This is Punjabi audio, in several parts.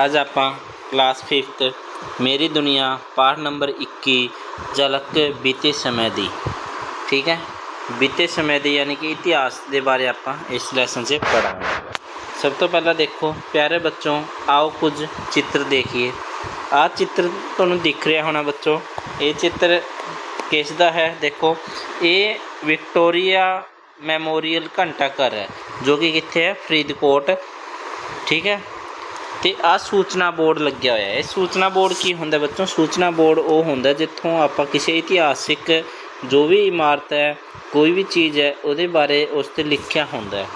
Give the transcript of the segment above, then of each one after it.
ਅੱਜ ਆਪਾਂ ਕਲਾਸ 5th ਮੇਰੀ ਦੁਨੀਆ ਪਾਠ ਨੰਬਰ 21 ਝਲਕ ਬੀਤੇ ਸਮੇਂ ਦੀ ਠੀਕ ਹੈ ਬੀਤੇ ਸਮੇਂ ਦੀ ਯਾਨੀ ਕਿ ਇਤਿਹਾਸ ਦੇ ਬਾਰੇ ਆਪਾਂ ਇਸ ਲੈਸਨ 'ਚ ਪੜਾਂਗੇ ਸਭ ਤੋਂ ਪਹਿਲਾਂ ਦੇਖੋ ਪਿਆਰੇ ਬੱਚੋਂ ਆਓ ਕੁਝ ਚਿੱਤਰ ਦੇਖੀਏ ਆਹ ਚਿੱਤਰ ਤੁਹਾਨੂੰ ਦਿਖ ਰਿਹਾ ਹੋਣਾ ਬੱਚੋ ਇਹ ਚਿੱਤਰ ਕਿਸ ਦਾ ਹੈ ਦੇਖੋ ਇਹ ਵਿਕਟੋਰੀਆ ਮੈਮੋਰੀਅਲ ਘੰਟਾ ਘਰ ਹੈ ਜੋ ਕਿ ਕਿੱਥੇ ਹੈ ਫਰੀਦਕੋਟ ਠੀਕ ਹੈ ਤੇ ਆ ਸੂਚਨਾ ਬੋਰਡ ਲੱਗਿਆ ਹੋਇਆ ਹੈ। ਇਹ ਸੂਚਨਾ ਬੋਰਡ ਕੀ ਹੁੰਦਾ ਬੱਚੋ? ਸੂਚਨਾ ਬੋਰਡ ਉਹ ਹੁੰਦਾ ਜਿੱਥੋਂ ਆਪਾਂ ਕਿਸੇ ਇਤਿਹਾਸਿਕ ਜੋ ਵੀ ਇਮਾਰਤ ਹੈ, ਕੋਈ ਵੀ ਚੀਜ਼ ਹੈ, ਉਹਦੇ ਬਾਰੇ ਉਸ ਤੇ ਲਿਖਿਆ ਹੁੰਦਾ ਹੈ।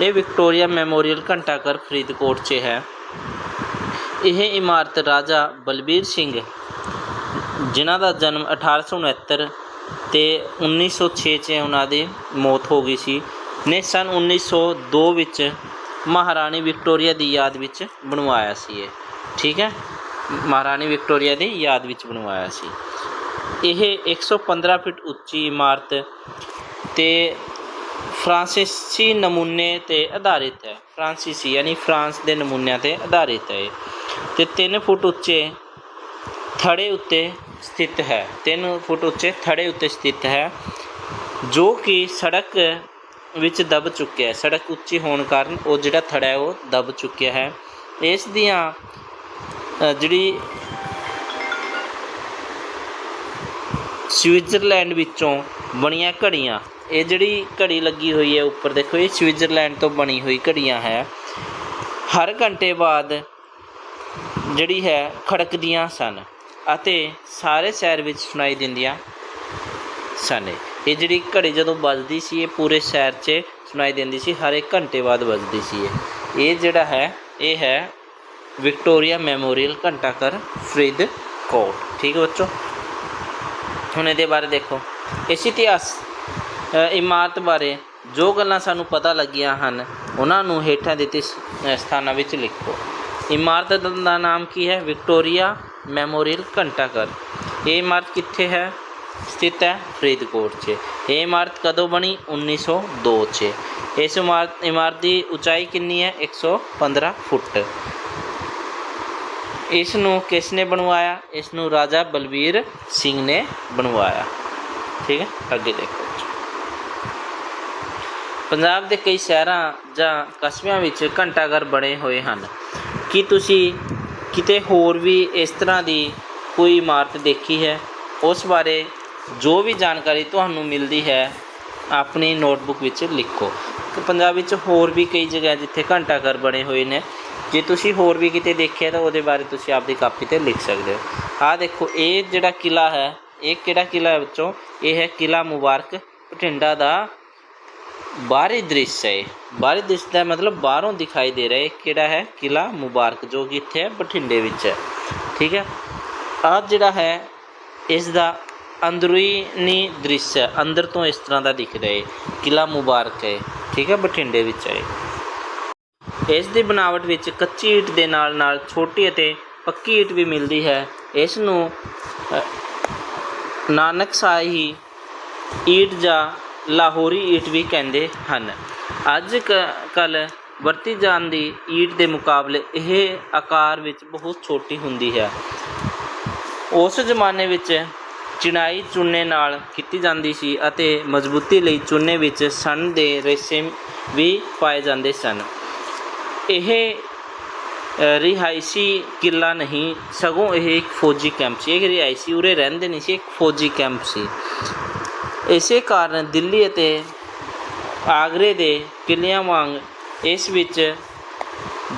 ਇਹ ਵਿਕਟੋਰੀਆ ਮੈਮੋਰੀਅਲ ਘੰਟਾ ਘਰ ਫਰੀਦਕੋਟ 'ਚ ਹੈ। ਇਹ ਇਮਾਰਤ ਰਾਜਾ ਬਲਬੀਰ ਸਿੰਘ, ਜਿਨ੍ਹਾਂ ਦਾ ਜਨਮ 1869 ਤੇ 1906 'ਚ ਉਹਨਾਂ ਦੀ ਮੌਤ ਹੋ ਗਈ ਸੀ, ਨੇ ਸਨ 1902 ਵਿੱਚ ਮਹਾਰਾਣੀ ਵਿਕਟੋਰੀਆ ਦੀ ਯਾਦ ਵਿੱਚ ਬਣਵਾਇਆ ਸੀ ਇਹ, ਠੀਕ ਹੈ? ਮਹਾਰਾਣੀ ਵਿਕਟੋਰੀਆ ਦੀ ਯਾਦ ਵਿੱਚ ਬਣਵਾਇਆ ਸੀ। ਇਹ 115 ਫੁੱਟ ਉੱਚੀ ਇਮਾਰਤ ਤੇ ਫ੍ਰਾਂਸੀਸੀ ਨਮੂਨੇ ਤੇ ਆਧਾਰਿਤ ਹੈ। ਫ੍ਰਾਂਸੀਸੀ ਯਾਨੀ ਫਰਾਂਸ ਦੇ ਨਮੂਨਿਆਂ ਤੇ ਆਧਾਰਿਤ ਹੈ ਇਹ। ਤੇ 3 ਫੁੱਟ ਉੱਚੇ ਥੜੇ ਉੱਤੇ ਸਥਿਤ ਹੈ। 3 ਫੁੱਟ ਉੱਚੇ ਥੜੇ ਉੱਤੇ ਸਥਿਤ ਹੈ, ਜੋ ਕਿ ਸੜਕ ਵਿੱਚ ਦਬ ਚੁੱਕਿਆ ਹੈ। ਸੜਕ ਉੱਚੀ ਹੋਣ ਕਾਰਨ ਉਹ ਜਿਹੜਾ ਥੜਾ ਹੈ, ਉਹ ਦਬ ਚੁੱਕਿਆ ਹੈ। ਇਸ ਦੀਆਂ ਜਿਹੜੀ ਸਵਿਟਜ਼ਰਲੈਂਡ ਵਿੱਚੋਂ ਬਣੀਆਂ ਘੜੀਆਂ, ਇਹ ਜਿਹੜੀ ਘੜੀ ਲੱਗੀ ਹੋਈ ਹੈ ਉੱਪਰ, ਦੇਖੋ ਇਹ ਸਵਿਟਜ਼ਰਲੈਂਡ ਤੋਂ ਬਣੀ ਹੋਈ ਘੜੀਆਂ ਹੈ। ਹਰ ਘੰਟੇ ਬਾਅਦ ਜਿਹੜੀ ਹੈ, ਖੜਕਦੀਆਂ ਸਨ ਅਤੇ ਸਾਰੇ ਸ਼ਹਿਰ ਵਿੱਚ ਸੁਣਾਈ ਦਿੰਦੀਆਂ ਸਨ। ਇਹ ਜਿਹੜੀ ਘੜੀ ਜਦੋਂ ਵੱਜਦੀ ਸੀ, ਇਹ ਪੂਰੇ ਸ਼ਹਿਰ 'ਚ ਸੁਣਾਈ ਦਿੰਦੀ ਸੀ, ਹਰ ਇੱਕ ਘੰਟੇ ਬਾਅਦ ਵੱਜਦੀ ਸੀ ਇਹ। ਇਹ ਜਿਹੜਾ ਹੈ, ਇਹ ਹੈ ਵਿਕਟੋਰੀਆ ਮੈਮੋਰੀਅਲ ਘੰਟਾ ਘਰ ਫਰੀਦਕੋਟ ਠੀਕ ਹੈ ਬੱਚੋ? ਹੁਣ ਇਹਦੇ ਬਾਰੇ ਦੇਖੋ। ਇਸ ਇਤਿਹਾਸ ਇਮਾਰਤ ਬਾਰੇ ਜੋ ਗੱਲਾਂ ਸਾਨੂੰ ਪਤਾ ਲੱਗੀਆਂ ਹਨ, ਉਹਨਾਂ ਨੂੰ ਹੇਠਾਂ ਦਿੱਤੇ ਸਥਾਨਾਂ ਵਿੱਚ ਲਿਖੋ। ਇਮਾਰਤ ਦਾ ਨਾਮ ਕੀ ਹੈ? ਵਿਕਟੋਰੀਆ ਮੈਮੋਰੀਅਲ ਘੰਟਾ ਘਰ ਇਹ ਇਮਾਰਤ ਕਿੱਥੇ ਹੈ? ਸਥਿਤ ਹੈ ਫਰੀਦਕੋਟ 'ਚ। ਇਹ ਇਮਾਰਤ ਕਦੋਂ ਬਣੀ? 1902 'ਚ। ਇਸ ਇਮਾਰਤ ਇਮਾਰਤ ਦੀ ਉਚਾਈ ਕਿੰਨੀ ਹੈ? 115 ਫੁੱਟ। ਇਸ ਨੂੰ ਕਿਸ ਨੇ ਬਣਵਾਇਆ? ਇਸ ਨੂੰ ਰਾਜਾ ਬਲਬੀਰ ਸਿੰਘ ਨੇ ਬਣਵਾਇਆ। ਠੀਕ ਹੈ? ਅੱਗੇ ਦੇਖੋ। ਪੰਜਾਬ ਦੇ ਕਈ ਸ਼ਹਿਰਾਂ ਜਾਂ ਕਸਬਿਆਂ ਵਿੱਚ ਘੰਟਾਘਰ ਬਣੇ ਹੋਏ ਹਨ। ਕੀ ਤੁਸੀਂ ਕਿਤੇ ਹੋਰ ਵੀ ਇਸ ਤਰ੍ਹਾਂ ਦੀ ਕੋਈ ਇਮਾਰਤ ਦੇਖੀ ਹੈ? ਉਸ ਬਾਰੇ ਜੋ ਵੀ ਜਾਣਕਾਰੀ ਤੁਹਾਨੂੰ ਮਿਲਦੀ ਹੈ, ਆਪਣੀ ਨੋਟਬੁੱਕ ਵਿੱਚ ਲਿਖੋ। ਕਿ ਪੰਜਾਬ ਵਿੱਚ ਹੋਰ ਵੀ ਕਈ ਜਗ੍ਹਾ ਜਿੱਥੇ ਘੰਟਾ ਘਰ ਬਣੇ ਹੋਏ ਨੇ, ਜੇ ਤੁਸੀਂ ਹੋਰ ਵੀ ਕਿਤੇ ਦੇਖਿਆ ਤਾਂ ਉਹਦੇ ਬਾਰੇ ਤੁਸੀਂ ਆਪਦੀ ਕਾਪੀ ਤੇ ਲਿਖ ਸਕਦੇ ਹੋ। ਆਹ ਦੇਖੋ, ਇਹ ਜਿਹੜਾ ਕਿਲਾ ਹੈ, ਇਹ ਕਿਹੜਾ ਕਿਲਾ ਹੈ ਬੱਚੋ ਇਹ ਹੈ ਕਿਲਾ ਮੁਬਾਰਕ। ਬਠਿੰਡਾ ਦਾ ਬਾਹਰੀ ਦ੍ਰਿਸ਼ ਹੈ ਇਹ। ਬਾਹਰੀ ਦ੍ਰਿਸ਼ ਦਾ ਮਤਲਬ ਬਾਹਰੋਂ ਦਿਖਾਈ ਦੇ ਰਿਹਾ ਹੈ ਕਿਹੜਾ ਹੈ? ਕਿਲਾ ਮੁਬਾਰਕ, ਜੋ ਕਿ ਇੱਥੇ ਹੈ ਬਠਿੰਡੇ ਵਿੱਚ ਹੈ। ਠੀਕ ਹੈ? ਆਹ ਜਿਹੜਾ ਹੈ, ਇਸ ਦਾ ਅੰਦਰੂਨੀ ਦ੍ਰਿਸ਼ ਹੈ। ਅੰਦਰ ਤੋਂ ਇਸ ਤਰ੍ਹਾਂ ਦਾ ਦਿਖਦਾ ਰਿਹਾ ਹੈ ਕਿਲਾ ਮੁਬਾਰਕ ਹੈ। ਠੀਕ ਹੈ ਬਠਿੰਡੇ ਵਿੱਚ ਹੈ ਇਸ ਦੀ ਬਣਾਵਟ ਵਿੱਚ ਕੱਚੀ ਈਟ ਦੇ ਨਾਲ ਨਾਲ ਛੋਟੀ ਅਤੇ ਪੱਕੀ ਈਟ ਵੀ ਮਿਲਦੀ ਹੈ। ਇਸ ਨੂੰ ਅ, ਨਾਨਕਸ਼ਾਹੀ ਈਟ ਜਾਂ ਲਾਹੌਰੀ ਈਟ ਵੀ ਕਹਿੰਦੇ ਹਨ। ਅੱਜ ਕੱਲ ਵਰਤੀ ਜਾਣ ਦੀ ਈਟ ਦੇ ਮੁਕਾਬਲੇ ਇਹ ਆਕਾਰ ਵਿੱਚ ਬਹੁਤ ਛੋਟੀ ਹੁੰਦੀ ਹੈ। ਉਸ ਜ਼ਮਾਨੇ ਵਿੱਚ ਚਿਣਾਈ ਚੂਨੇ ਨਾਲ ਕੀਤੀ ਜਾਂਦੀ ਸੀ ਅਤੇ ਮਜ਼ਬੂਤੀ ਲਈ ਚੂਨੇ ਵਿੱਚ ਸਣ ਦੇ ਰੇਸ਼ੇ ਵੀ ਪਾਏ ਜਾਂਦੇ ਸਨ। ਇਹ ਰਿਹਾਇਸ਼ੀ ਕਿਲਾ ਨਹੀਂ, ਸਗੋਂ ਇਹ ਇੱਕ ਫੌਜੀ ਕੈਂਪ ਸੀ। ਇਹ ਰਿਹਾਇਸ਼ੀ ਉਰੇ ਰਹਿੰਦੇ ਨਹੀਂ ਸੀ, ਇੱਕ ਫੌਜੀ ਕੈਂਪ ਸੀ। ਇਸੇ ਕਾਰਨ ਦਿੱਲੀ ਅਤੇ ਆਗਰੇ ਦੇ ਕਿਲਿਆਂ ਵਾਂਗ ਇਸ ਵਿੱਚ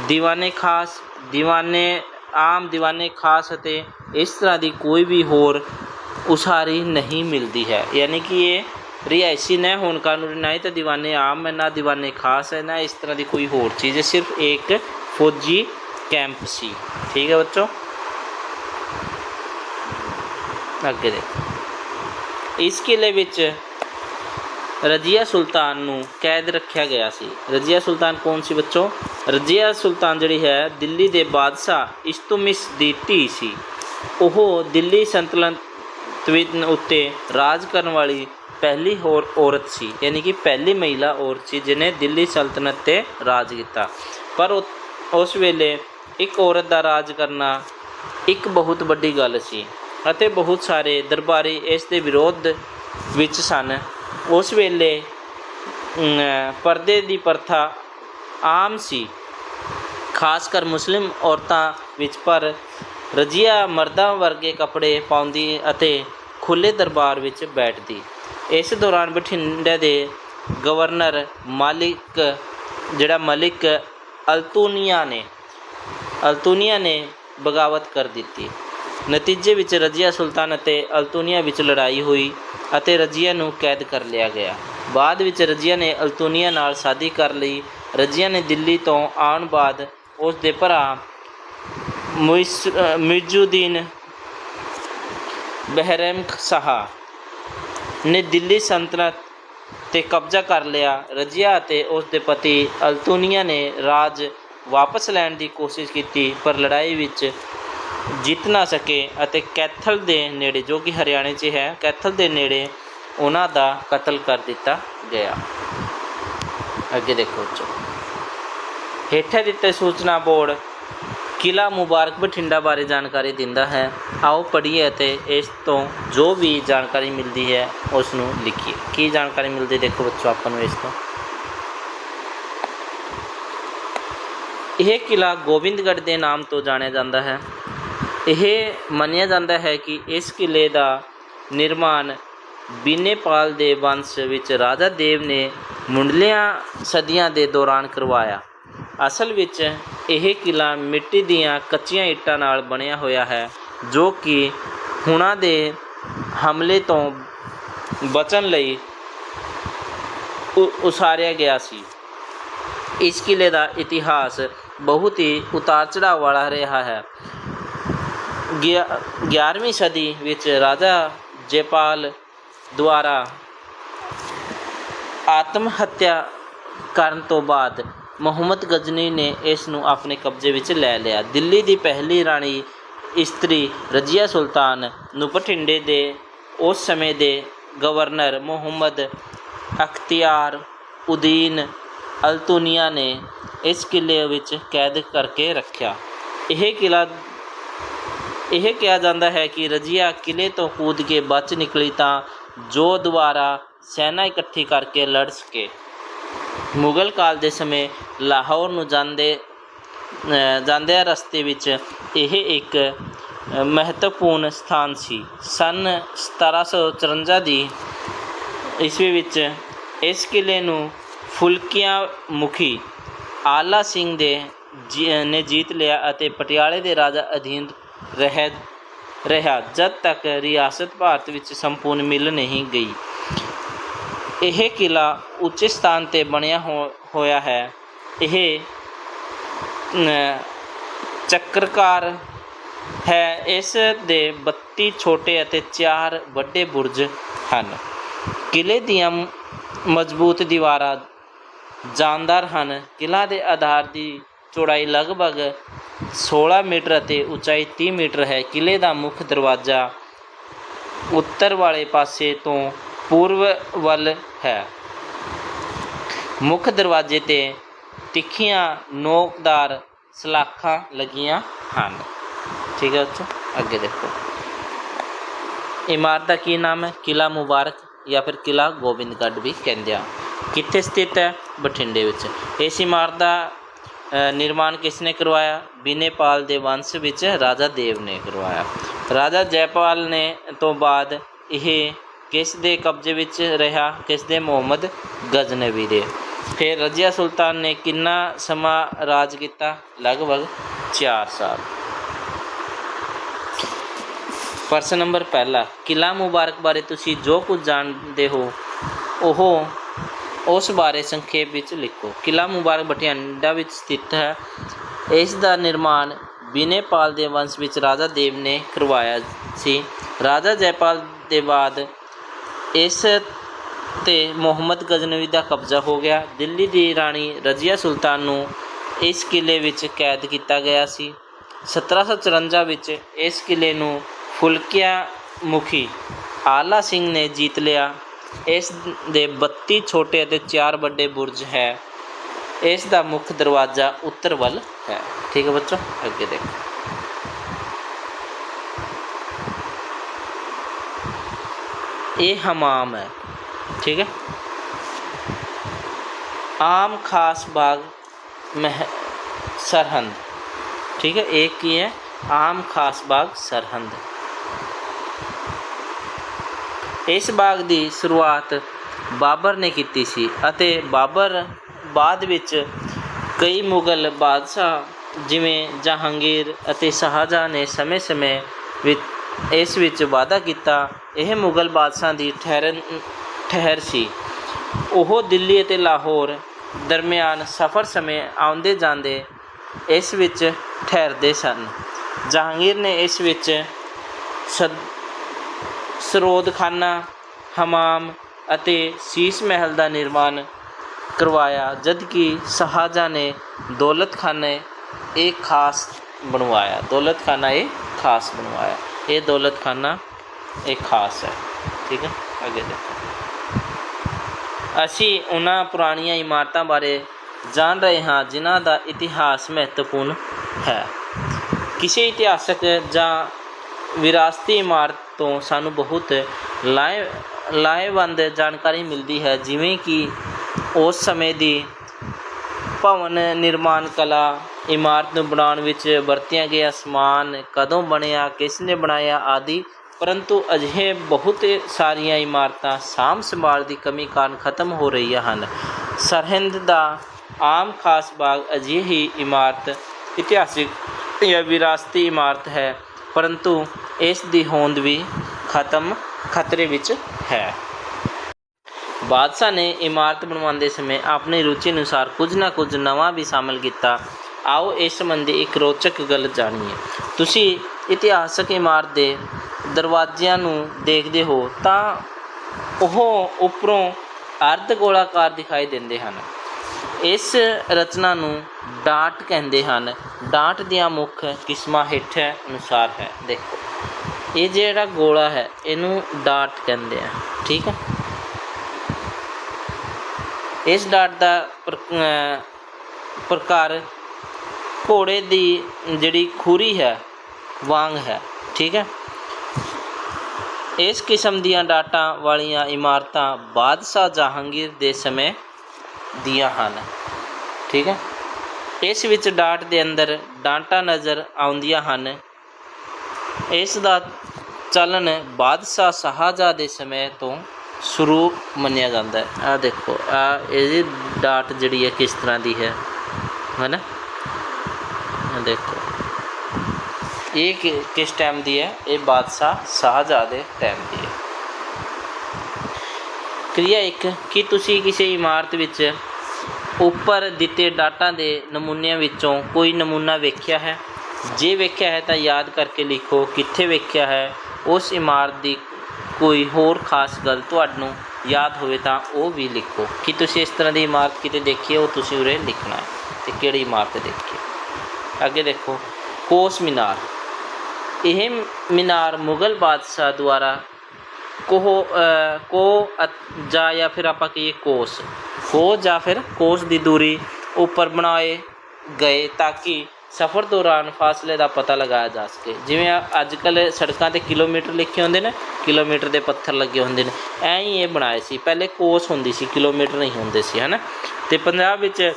ਦੀਵਾਨੇ ਖਾਸ, ਦੀਵਾਨੇ, ਆਮ ਦੀਵਾਨੇ ਖਾਸ ਅਤੇ ਇਸ ਤਰ੍ਹਾਂ ਦੀ ਕੋਈ ਵੀ ਹੋਰ ਉਸਾਰੀ ਨਹੀਂ ਮਿਲਦੀ ਹੈ। ਯਾਨੀ ਕਿ ਇਹ ਰਿਹਾਇਸ਼ੀ ਨਾ ਹੋਣ ਕਾਰਨ ਨਾ ਹੀ ਤਾਂ ਦੀਵਾਨੇ ਆਮ ਹੈ, ਨਾ ਦੀਵਾਨੇ ਖਾਸ ਹੈ, ਨਾ ਇਸ ਤਰ੍ਹਾਂ ਦੀ ਕੋਈ ਹੋਰ ਚੀਜ਼ ਹੈ, ਸਿਰਫ ਇੱਕ ਫੌਜੀ ਕੈਂਪ ਸੀ। ਠੀਕ ਹੈ ਬੱਚੋ? ਅੱਗੇ ਦੇਖੋ। ਇਸ ਕਿਲੇ ਵਿੱਚ ਰਜੀਆ ਸੁਲਤਾਨ ਨੂੰ ਕੈਦ ਰੱਖਿਆ ਗਿਆ ਸੀ। ਰਜੀਆ ਸੁਲਤਾਨ ਕੌਣ ਸੀ ਬੱਚੋ? ਰਜੀਆ ਸੁਲਤਾਨ ਜਿਹੜੀ ਹੈ, ਦਿੱਲੀ ਦੇ ਬਾਦਸ਼ਾਹ ਇਸਤੁਮਿਸ ਦੀ ਧੀ ਸੀ। ਉਹ ਦਿੱਲੀ ਸੰਤਲਤ ਵਿੱਚ ਉੱਤੇ ਰਾਜ ਕਰਨ ਵਾਲੀ ਪਹਿਲੀ ਹੋਰ ਔਰਤ ਸੀ, ਯਾਨੀ ਕਿ ਪਹਿਲੀ ਮਹਿਲਾ ਔਰਤ ਸੀ ਜਿਨੇ ਦਿੱਲੀ ਸਲਤਨਤ ਤੇ ਰਾਜ ਕੀਤਾ। ਪਰ ਉਹ- ਉਸ ਵੇਲੇ ਇੱਕ ਔਰਤ ਦਾ ਰਾਜ ਕਰਨਾ ਇੱਕ ਬਹੁਤ ਵੱਡੀ ਗੱਲ ਸੀ ਅਤੇ ਬਹੁਤ ਸਾਰੇ ਦਰਬਾਰੀ ਇਸ ਦੇ ਵਿਰੋਧ ਵਿੱਚ ਸਨ। ਉਸ ਵੇਲੇ ਪਰਦੇ ਦੀ ਪ੍ਰਥਾ ਆਮ ਸੀ, ਖਾਸ ਕਰ ਮੁਸਲਿਮ ਔਰਤਾਂ ਵਿੱਚ, ਪਰ ਰਜੀਆ ਮਰਦਾਂ ਵਰਗੇ ਕੱਪੜੇ ਪਾਉਂਦੀ ਅਤੇ ਖੁੱਲੇ ਦਰਬਾਰ ਵਿੱਚ ਬੈਠਦੀ। ਇਸ ਦੌਰਾਨ ਬਠਿੰਡੇ ਦੇ ਗਵਰਨਰ ਮਾਲਿਕ, ਜਿਹੜਾ ਮਲਿਕ ਅਲਤੂਨੀਆ ਨੇ ਅਲਤੂਨੀਆ ਨੇ ਬਗਾਵਤ ਕਰ ਦਿੱਤੀ। ਨਤੀਜੇ ਵਿੱਚ ਰਜੀਆ ਸੁਲਤਾਨ ਅਤੇ ਅਲਤੂਨੀਆ ਵਿੱਚ ਲੜਾਈ ਹੋਈ ਅਤੇ ਰਜੀਆ ਨੂੰ ਕੈਦ ਕਰ ਲਿਆ ਗਿਆ। ਬਾਅਦ ਵਿੱਚ ਰਜੀਆ ਨੇ ਅਲਤੂਨੀਆ ਨਾਲ ਸ਼ਾਦੀ ਕਰ ਲਈ। ਰਜੀਆ ਨੇ ਦਿੱਲੀ ਤੋਂ ਆਉਣ ਬਾਅਦ ਉਸ ਦੇ ਭਰਾ ਮੁਇਸ ਅ, ਮਿਰਜ਼ੁਦੀਨ ਬਹਿਰਮ ਸ਼ਾਹ ਨੇ ਦਿੱਲੀ ਸੰਤਨਤ ਤੇ ਕਬਜ਼ਾ ਕਰ ਲਿਆ। ਰਜੀਆ ਅਤੇ ਉਸ ਦੇ ਪਤੀ ਅਲਤੂਨੀਆ ਨੇ ਰਾਜ ਵਾਪਸ ਲੈਣ ਦੀ ਕੋਸ਼ਿਸ਼ ਕੀਤੀ ਪਰ ਲੜਾਈ ਵਿੱਚ ਜਿੱਤ ਨਾ ਸਕੇ ਅਤੇ ਕੈਥਲ ਦੇ ਨੇੜੇ ਜੋ ਕਿ ਹਰਿਆਣੇ 'ਚ ਹੈ ਕੈਥਲ ਦੇ ਨੇੜੇ ਉਹਨਾਂ ਦਾ ਕਤਲ ਕਰ ਦਿੱਤਾ ਗਿਆ। ਅੱਗੇ ਦੇਖੋ ਚੋ ਹੇਠਾਂ ਦਿੱਤੇ ਸੂਚਨਾ ਬੋਰਡ ਕਿਲਾ ਮੁਬਾਰਕ ਬਠਿੰਡਾ ਬਾਰੇ ਜਾਣਕਾਰੀ ਦਿੰਦਾ ਹੈ। ਆਓ ਪੜ੍ਹੀਏ ਅਤੇ ਇਸ ਤੋਂ ਜੋ ਵੀ ਜਾਣਕਾਰੀ ਮਿਲਦੀ ਹੈ ਉਸ ਨੂੰ ਲਿਖੀਏ। ਕੀ ਜਾਣਕਾਰੀ ਮਿਲਦੀ ਦੇਖੋ ਬੱਚੋ ਆਪਾਂ ਨੂੰ ਇਸ ਤੋਂ। ਇਹ ਕਿਲਾ ਗੋਬਿੰਦਗੜ੍ਹ ਦੇ ਨਾਮ ਤੋਂ ਜਾਣਿਆ ਜਾਂਦਾ ਹੈ। ਇਹ ਮੰਨਿਆ ਜਾਂਦਾ ਹੈ ਕਿ ਇਸ ਕਿਲੇ ਦਾ ਨਿਰਮਾਣ ਬੀਨੇਪਾਲ ਦੇ ਵੰਸ਼ ਵਿੱਚ ਰਾਜਾ ਦੇਵ ਨੇ ਮੁੱਢਲੀਆਂ ਸਦੀਆਂ ਦੇ ਦੌਰਾਨ ਕਰਵਾਇਆ। ਅਸਲ ਵਿੱਚ ਇਹ ਕਿਲਾ ਮਿੱਟੀ ਦੀਆਂ ਕੱਚੀਆਂ ਇੱਟਾਂ ਨਾਲ ਬਣਿਆ ਹੋਇਆ ਹੈ, ਜੋ ਕਿ ਹੁਣਾਂ ਦੇ ਹਮਲੇ ਤੋਂ ਬਚਣ ਲਈ ਉ- ਉਸਾਰਿਆ ਗਿਆ ਸੀ। ਇਸ ਕਿਲੇ ਦਾ ਇਤਿਹਾਸ ਬਹੁਤ ਹੀ ਉਤਾਰ ਚੜਾਅ ਵਾਲਾ ਰਿਹਾ ਹੈ। ਗਿਆ- 11ਵੀਂ ਸਦੀ ਵਿੱਚ ਰਾਜਾ ਜੈਪਾਲ ਦੁਆਰਾ ਆਤਮ ਹੱਤਿਆ ਕਰਨ ਤੋਂ ਬਾਅਦ ਮੁਹੰਮਦ ਗਜ਼ਨੀ ਨੇ ਇਸ ਨੂੰ ਆਪਣੇ ਕਬਜ਼ੇ ਵਿੱਚ ਲੈ ਲਿਆ। ਦਿੱਲੀ ਦੀ ਪਹਿਲੀ ਰਾਣੀ ਇਸਤਰੀ ਰਜੀਆ ਸੁਲਤਾਨ ਨੂੰ ਬਠਿੰਡੇ ਦੇ ਉਸ ਸਮੇਂ ਦੇ ਗਵਰਨਰ ਮੁਹੰਮਦ ਅਖਤਿਆਰ ਉਦੀਨ ਅਲਤੂਨੀਆ ਨੇ ਇਸ ਕਿਲੇ ਵਿੱਚ ਕੈਦ ਕਰਕੇ ਰੱਖਿਆ। ਇਹ ਕਿਲਾ, ਇਹ ਕਿਹਾ ਜਾਂਦਾ ਹੈ ਕਿ ਰਜੀਆ ਕਿਲੇ ਤੋਂ ਕੂਦ ਕੇ ਬਚ ਨਿਕਲੀ ਤਾਂ ਜੋ ਦੁਬਾਰਾ ਸੈਨਾ ਇਕੱਠੀ ਕਰਕੇ ਲੜ ਸਕੇ। ਮੁਗਲ ਕਾਲ ਦੇ ਸਮੇਂ ਲਾਹੌਰ ਨੂੰ ਜਾਂਦੇ ਜਾਂਦਿਆਂ ਰਸਤੇ ਵਿੱਚ ਇਹ ਇੱਕ ਮਹੱਤਵਪੂਰਨ ਸਥਾਨ ਸੀ। ਸਨ 1754 ਦੀ ਈਸਵੀ ਵਿੱਚ ਇਸ ਕਿਲੇ ਨੂੰ ਫੁਲਕੀਆਂ ਮੁਖੀ ਆਲਾ ਸਿੰਘ ਦੇ ਜੀ- ਨੇ ਜੀਤ ਲਿਆ ਅਤੇ ਪਟਿਆਲੇ ਦੇ ਰਾਜਾ ਅਧੀਨ ਰਹਿ, ਰਿਹਾ। ਜਦ ਤੱਕ ਰਿਆਸਤ ਭਾਰਤ ਵਿੱਚ ਸੰਪੂਰਨ ਮਿਲ ਨਹੀਂ ਗਈ, ਇਹ ਕਿਲਾ ਉੱਚੇ ਸਥਾਨ ਤੇ ਬਣਿਆ ਹੋ- ਹੋਇਆ ਹੈ। ਇਹ ਚੱਕਰਕਾਰ ਹੈ। ਇਸ ਦੇ 32 ਛੋਟੇ ਅਤੇ 4 ਵੱਡੇ ਬੁਰਜ ਹਨ। ਕਿਲੇ ਦੀਆਂ ਮਜ਼ਬੂਤ ਦੀਵਾਰਾਂ ਜਾਨਦਾਰ ਹਨ। ਕਿਲਾ ਦੇ ਆਧਾਰ ਦੀ ਚੌੜਾਈ ਲਗਭਗ 16 ਮੀਟਰ ਅਤੇ ਉਚਾਈ 30 ਮੀਟਰ ਹੈ। ਕਿਲੇ ਦਾ ਮੁੱਖ ਦਰਵਾਜ਼ਾ ਉੱਤਰ ਵਾਲੇ ਪਾਸੇ ਤੋਂ ਪੂਰਬ ਵੱਲ ਹੈ। ਮੁੱਖ ਦਰਵਾਜ਼ੇ ਤੇ ਤਿੱਖੀਆਂ ਨੋਕਦਾਰ ਸਲਾਖਾਂ ਲੱਗੀਆਂ ਹਨ। ਠੀਕ ਹੈ ਬੱਚੋ, ਅੱਗੇ ਦੇਖੋ। ਇਮਾਰਤ ਦਾ ਕੀ ਨਾਮ ਹੈ? ਕਿਲਾ ਮੁਬਾਰਕ ਜਾਂ ਫਿਰ ਕਿਲਾ ਗੋਬਿੰਦਗੜ੍ਹ ਵੀ ਕਹਿੰਦੇ ਆ। ਕਿੱਥੇ ਸਥਿਤ ਹੈ? ਬਠਿੰਡੇ ਵਿੱਚ। ਇਸ ਇਮਾਰਤ ਦਾ ਨਿਰਮਾਣ ਕਿਸ ਨੇ ਕਰਵਾਇਆ? ਬੀਨੇਪਾਲ ਦੇ ਵੰਸ਼ ਵਿੱਚ ਰਾਜਾ ਦੇਵ ਨੇ ਕਰਵਾਇਆ। ਰਾਜਾ ਜੈਪਾਲ ਨੇ ਤੋਂ ਬਾਅਦ ਇਹ ਕਿਸ ਦੇ ਕਬਜ਼ੇ ਵਿੱਚ ਰਿਹਾ? ਕਿਸ ਦੇ ਮੁਹੰਮਦ ਗਜ਼ਨਵੀ ਦੇ। ਫਿਰ ਰਜੀਆ ਸੁਲਤਾਨ ਨੇ ਕਿੰਨਾ ਸਮਾਂ ਰਾਜ ਕੀਤਾ? ਲਗਭਗ 4 ਸਾਲ। ਪ੍ਰਸ਼ਨ ਨੰਬਰ ਪਹਿਲਾ ਕਿਲਾ ਮੁਬਾਰਕ ਬਾਰੇ ਤੁਸੀਂ ਜੋ ਕੁਝ ਜਾਣਦੇ ਹੋ, ਉਹ ਉਸ ਬਾਰੇ ਸੰਖੇਪ ਵਿੱਚ ਲਿਖੋ। ਕਿਲਾ ਮੁਬਾਰਕ ਬਠਿੰਡਾ ਵਿੱਚ ਸਥਿਤ ਹੈ। ਇਸ ਦਾ ਨਿਰਮਾਣ ਬੀਨੇਪਾਲ ਦੇ ਵੰਸ਼ ਵਿੱਚ ਰਾਜਾ ਦੇਵ ਨੇ ਕਰਵਾਇਆ ਸੀ। ਰਾਜਾ ਜੈਪਾਲ ਦੇ ਬਾਅਦ ਇਸ ਤੇ ਮੁਹੰਮਦ ਗਜ਼ਨਵੀ ਦਾ ਕਬਜ਼ਾ ਹੋ ਗਿਆ। ਦਿੱਲੀ ਦੀ ਰਾਣੀ ਰਜ਼ੀਆ ਸੁਲਤਾਨ ਨੂੰ ਇਸ ਕਿਲੇ ਵਿੱਚ ਕੈਦ ਕੀਤਾ ਗਿਆ ਸੀ। 1754 ਵਿੱਚ ਇਸ ਕਿਲੇ ਨੂੰ ਫੁਲਕਿਆ ਮੁਖੀ ਆਲਾ ਸਿੰਘ ਨੇ ਜੀਤ ਲਿਆ। ਇਸ ਦੇ 32 ਛੋਟੇ ਅਤੇ 4 ਵੱਡੇ ਬੁਰਜ ਹੈ। ਇਸ ਦਾ ਮੁੱਖ ਦਰਵਾਜ਼ਾ ਉੱਤਰ ਵੱਲ ਹੈ। ਠੀਕ ਹੈ ਬੱਚੋ, ਅੱਗੇ ਦੇਖੋ। ਇਹ ਹਮਾਮ ਹੈ। ਠੀਕ ਹੈ? ਆਮ ਖਾਸ ਬਾਗ ਮਹ, ਸਰਹੰਦ। ਠੀਕ ਹੈ? ਇੱਕ ਕੀ ਹੈ? ਆਮ ਖਾਸ ਬਾਗ ਸਰਹੰਦ। ਇਸ ਬਾਗ ਦੀ ਸ਼ੁਰੂਆਤ ਬਾਬਰ ਨੇ ਕੀਤੀ ਸੀ ਅਤੇ ਬਾਬਰ ਬਾਅਦ ਵਿੱਚ ਕਈ ਮੁਗਲ ਬਾਦਸ਼ਾਹ ਜਿਵੇਂ ਜਹਾਂਗੀਰ ਅਤੇ ਸ਼ਾਹਜਹਾਂ ਨੇ ਸਮੇਂ-ਸਮੇਂ ਵਿੱਚ, ਇਸ ਵਿੱਚ ਵਾਧਾ ਕੀਤਾ। ਇਹ ਮੁਗਲ ਬਾਦਸ਼ਾਹ ਦੀ ਠਹਿਰਨ ਠਹਿਰ ਸੀ। ਉਹ ਦਿੱਲੀ ਅਤੇ ਲਾਹੌਰ ਦਰਮਿਆਨ ਸਫ਼ਰ ਸਮੇਂ ਆਉਂਦੇ ਜਾਂਦੇ ਇਸ ਵਿੱਚ ਠਹਿਰਦੇ ਸਨ। ਜਹਾਂਗੀਰ ਨੇ ਇਸ ਵਿੱਚ ਸਦ, ਸਰੋਦਖਾਨਾ, ਹਮਾਮ ਅਤੇ ਸੀਸ ਮਹਿਲ ਦਾ ਨਿਰਮਾਣ ਕਰਵਾਇਆ, ਜਦਕਿ ਸ਼ਾਹਜਹਾਂ ਨੇ ਦੌਲਤਖਾਨੇ ਇਹ ਖਾਸ ਬਣਵਾਇਆ। ਦੌਲਤਖਾਨਾ ਇਹ ਖਾਸ ਬਣਵਾਇਆ। ਇਹ ਦੌਲਤਖਾਨਾ ਇਹ ਖਾਸ ਹੈ। ਠੀਕ ਹੈ, ਅੱਗੇ ਦੇਖੋ। ਅਸੀਂ ਉਹਨਾਂ ਪੁਰਾਣੀਆਂ ਇਮਾਰਤਾਂ ਬਾਰੇ ਜਾਣ ਰਹੇ ਹਾਂ, ਜਿਨ੍ਹਾਂ ਦਾ ਇਤਿਹਾਸ ਮਹੱਤਵਪੂਰਨ ਹੈ। ਕਿਸੇ ਇਤਿਹਾਸਕ ਜਾਂ ਵਿਰਾਸਤੀ ਇਮਾਰਤ ਤੋਂ ਸਾਨੂੰ ਬਹੁਤ ਲਾਏ, ਲਾਹੇਵੰਦ ਜਾਣਕਾਰੀ ਮਿਲਦੀ ਹੈ, ਜਿਵੇਂ ਕਿ ਉਸ ਸਮੇਂ ਦੀ ਭਵਨ ਨਿਰਮਾਣ ਕਲਾ ਇਮਾਰਤ ਨੂੰ ਬਣਾਉਣ ਵਿੱਚ ਵਰਤਿਆ ਗਿਆ ਸਮਾਨ, ਕਦੋਂ ਬਣਿਆ, ਕਿਸ ਨੇ ਬਣਾਇਆ ਆਦਿ ਪਰੰਤੂ ਅਜਿਹੇ ਬਹੁਤ ਸਾਰੀਆਂ ਇਮਾਰਤਾਂ ਸਾਂਭ ਸੰਭਾਲ ਦੀ ਕਮੀ ਕਾਰਨ ਖਤਮ ਹੋ ਰਹੀਆਂ ਹਨ। ਸਰਹਿੰਦ ਦਾ ਆਮ ਖਾਸ ਬਾਗ ਅਜਿਹੀ ਇਮਾਰਤ, ਇਤਿਹਾਸਿਕ ਜਾਂ ਵਿਰਾਸਤੀ ਇਮਾਰਤ ਹੈ, ਪਰੰਤੂ ਇਸ ਦੀ ਹੋਂਦ ਵੀ ਖਤਮ ਖਤਰੇ ਵਿੱਚ ਹੈ। ਬਾਦਸ਼ਾਹ ਨੇ ਇਮਾਰਤ ਬਣਵਾਉਂਦੇ ਸਮੇਂ ਆਪਣੀ ਰੁਚੀ ਅਨੁਸਾਰ ਕੁਝ ਨਾ ਕੁਝ ਨਵਾਂ ਵੀ ਸ਼ਾਮਲ ਕੀਤਾ। ਆਓ ਇਸ ਸੰਬੰਧੀ ਇੱਕ ਰੋਚਕ ਗੱਲ ਜਾਣੀਏ। ਤੁਸੀਂ ਇਤਿਹਾਸਕ ਇਮਾਰਤ ਦੇ ਦਰਵਾਜ਼ਿਆਂ ਨੂੰ ਦੇਖਦੇ ਹੋ ਤਾਂ ਉਹ ਉੱਪਰੋਂ ਅਰਧ ਗੋਲਾਕਾਰ ਦਿਖਾਈ ਦਿੰਦੇ ਹਨ। ਇਸ ਰਚਨਾ ਨੂੰ ਡਾਟ ਕਹਿੰਦੇ ਹਨ। ਡਾਟ ਦੀਆਂ ਮੁੱਖ ਕਿਸਮਾਂ ਹੇਠ ਅਨੁਸਾਰ ਹੈ। ਦੇਖੋ, ਇਹ ਜਿਹੜਾ ਗੋਲਾ ਹੈ, ਇਹਨੂੰ ਡਾਟ ਕਹਿੰਦੇ ਆ। ਠੀਕ ਹੈ ਇਸ ਡਾਟ ਦਾ ਪ੍ਰਕਾਰ ਘੋੜੇ ਦੀ ਜਿਹੜੀ ਖੁਰੀ ਹੈ, ਵਾਂਗ ਹੈ, ਠੀਕ ਹੈ? ਇਸ ਕਿਸਮ ਦੀਆਂ ਡਾਟਾਂ ਵਾਲੀਆਂ ਇਮਾਰਤਾਂ ਬਾਦਸ਼ਾਹ ਜਹਾਂਗੀਰ ਦੇ ਸਮੇਂ ਦੀਆਂ ਹਨ, ਠੀਕ ਹੈ? ਇਸ ਵਿੱਚ ਡਾਟ ਦੇ ਅੰਦਰ ਡਾਂਟਾਂ ਨਜ਼ਰ ਆਉਂਦੀਆਂ ਹਨ। ਇਸ ਦਾ ਚੱਲਣ ਬਾਦਸ਼ਾਹ ਸ਼ਾਹਜਹਾਂ ਦੇ ਸਮੇਂ ਤੋਂ ਸ਼ੁਰੂ ਮੰਨਿਆ ਜਾਂਦਾ ਹੈ। ਆ ਦੇਖੋ ਆ ਇਹਦੀ ਡਾਟ ਜਿਹੜੀ ਹੈ ਕਿਸ ਤਰ੍ਹਾਂ ਦੀ ਹੈ ਹੈਨਾ ਆਹ ਦੇਖੋ। ਇਹ ਕਿ- ਕਿਸ ਟਾਈਮ ਦੀ ਹੈ? ਇਹ ਬਾਦਸ਼ਾਹ ਸ਼ਾਹਜਹਾਂ ਦੇ ਟਾਈਮ ਦੀ ਹੈ। ਕਿਰਿਆ ਇੱਕ, ਕਿ ਤੁਸੀਂ ਕਿਸੇ ਇਮਾਰਤ ਵਿੱਚ ਉੱਪਰ ਦਿੱਤੇ ਡਾਟਾ ਦੇ ਨਮੂਨਿਆਂ ਵਿੱਚੋਂ ਕੋਈ ਨਮੂਨਾ ਵੇਖਿਆ ਹੈ? ਜੇ ਵੇਖਿਆ ਹੈ ਤਾਂ ਯਾਦ ਕਰਕੇ ਲਿਖੋ ਕਿੱਥੇ ਵੇਖਿਆ ਹੈ। ਉਸ ਇਮਾਰਤ ਦੀ ਕੋਈ ਹੋਰ ਖਾਸ ਗੱਲ ਤੁਹਾਨੂੰ ਯਾਦ ਹੋਵੇ ਤਾਂ ਉਹ ਵੀ ਲਿਖੋ। ਕਿ ਤੁਸੀਂ ਇਸ ਤਰ੍ਹਾਂ ਦੀ ਇਮਾਰਤ ਕਿਤੇ ਦੇਖੀ ਹੈ? ਉਹ ਤੁਸੀਂ ਉਰੇ ਲਿਖਣਾ ਹੈ। ਤੇ ਕਿਹੜੀ ਇਮਾਰਤ ਦੇਖੀ? ਅੱਗੇ ਦੇਖੋ, ਕੋਸ ਮੀਨਾਰ। ਇਹ ਮੀਨਾਰ ਮੁਗਲ ਬਾਦਸ਼ਾਹ ਦੁਆਰਾ ਕੋਹ ਕੋ ਅ- ਜਾਂ ਫਿਰ ਆਪਾਂ ਕਹੀਏ ਕੋਸ। ਕੋ ਜਾਂ ਫਿਰ ਕੋਸ ਦੀ ਦੂਰੀ ਉੱਪਰ ਬਣਾਏ ਗਏ ਤਾਂ ਕਿ ਸਫ਼ਰ ਦੌਰਾਨ ਫਾਸਲੇ ਦਾ ਪਤਾ ਲਗਾਇਆ ਜਾ ਸਕੇ। ਜਿਵੇਂ ਅੱਜ ਕੱਲ੍ਹ ਸੜਕਾਂ ਤੇ ਕਿਲੋਮੀਟਰ ਲਿਖੇ ਹੁੰਦੇ ਨੇ, ਕਿਲੋਮੀਟਰ ਦੇ ਪੱਥਰ ਲੱਗੇ ਹੁੰਦੇ ਨੇ। ਐਂ ਹੀ ਇਹ ਬਣਾਏ ਸੀ। ਪਹਿਲੇ ਕੋਸ ਹੁੰਦੀ ਸੀ, ਕਿਲੋਮੀਟਰ ਨਹੀਂ ਹੁੰਦੇ ਸੀ, ਹਨਾ? ਤੇ ਪੰਜਾਬ ਵਿੱਚ